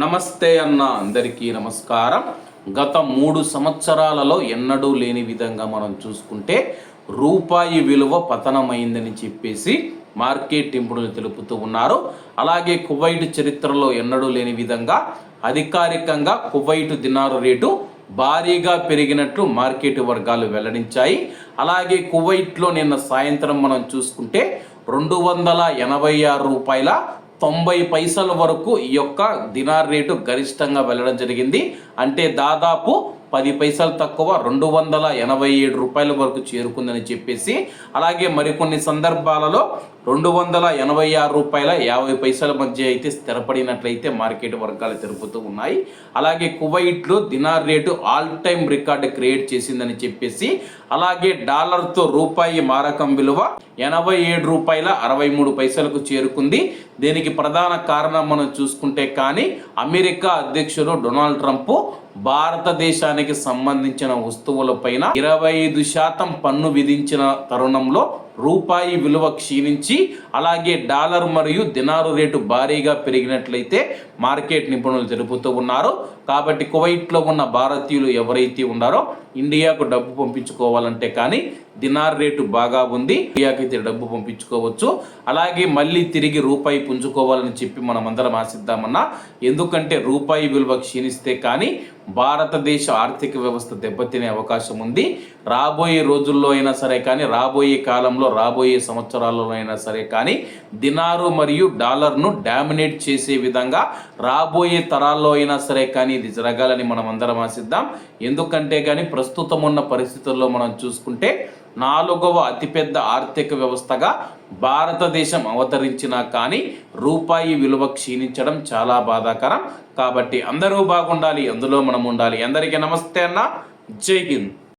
నమస్తే అన్న అందరికీ నమస్కారం. గత మూడు సంవత్సరాలలో ఎన్నడూ లేని విధంగా మనం చూసుకుంటే రూపాయి విలువ పతనమైందని చెప్పేసి మార్కెట్ ఇంపుడులు తెలుపుతూ ఉన్నారు. అలాగే కువైట్ చరిత్రలో ఎన్నడూ లేని విధంగా అధికారికంగా కువైట్ దినారు రేటు భారీగా పెరిగినట్లు మార్కెట్ వర్గాలు వెల్లడించాయి. అలాగే కువైట్లో నిన్న సాయంత్రం మనం చూసుకుంటే రెండు వందల ఎనభై ఆరు రూపాయల తొంభై పైసల వరకు ఈ యొక్క దినార్ రేటు గరిష్టంగా వెళ్ళడం జరిగింది. అంటే దాదాపు పది పైసలు తక్కువ రెండు వందల ఎనభై ఏడు రూపాయల వరకు చేరుకుందని చెప్పేసి అలాగే మరికొన్ని సందర్భాలలో రెండు వందల ఎనభై ఆరు రూపాయల యాభై పైసల మధ్య అయితే స్థిరపడినట్లయితే మార్కెట్ వర్గాలు తెలుపుతూ ఉన్నాయి. అలాగే కువైట్లో dinar rate all time record create చేసిందని చెప్పేసి అలాగే డాలర్తో రూపాయి మారకం విలువ ఎనభై ఏడు రూపాయల అరవై మూడు పైసలకు చేరుకుంది. దీనికి ప్రధాన కారణం మనం చూసుకుంటే కానీ అమెరికా అధ్యక్షుడు డొనాల్డ్ ట్రంప్ భారతదేశానికి సంబంధించిన వస్తువులపైన ఇరవై ఐదు శాతం పన్ను విధించిన తరుణంలో రూపాయి విలువ క్షీణించి అలాగే డాలర్ మరియు దినారు రేటు భారీగా పెరిగినట్లయితే మార్కెట్ నిపుణులు తెలుపుతూ ఉన్నారు. కాబట్టి కువైట్లో ఉన్న భారతీయులు ఎవరైతే ఉన్నారో ఇండియాకు డబ్బు పంపించుకోవాలంటే కానీ దినార్ రేటు బాగా ఉంది. ఇండియాకైతే డబ్బు పంపించుకోవచ్చు. అలాగే మళ్ళీ తిరిగి రూపాయి పుంజుకోవాలని చెప్పి మనం అందరం ఆశిద్దామన్నా ఎందుకంటే రూపాయి విలువ క్షీణిస్తే కానీ భారతదేశ ఆర్థిక వ్యవస్థ దెబ్బతినే అవకాశం ఉంది. రాబోయే రోజుల్లో అయినా సరే కానీ రాబోయే కాలంలో రాబోయే సంవత్సరాల్లో అయినా సరే కానీ దినారు మరియు డాలర్ను డామినేట్ చేసే విధంగా రాబోయే తరాల్లో అయినా సరే కానీ ఇది జరగాలని మనం అందరం ఆశిద్దాం. ఎందుకంటే కానీ ప్రస్తుతం ఉన్న పరిస్థితుల్లో మనం చూసుకుంటే నాలుగవ అతిపెద్ద ఆర్థిక వ్యవస్థగా భారతదేశం అవతరించినా కానీ రూపాయి విలువ క్షీణించడం చాలా బాధాకరం. కాబట్టి అందరూ బాగుండాలి అందులో మనం ఉండాలి. అందరికీ నమస్తే అన్న. జై హింద్.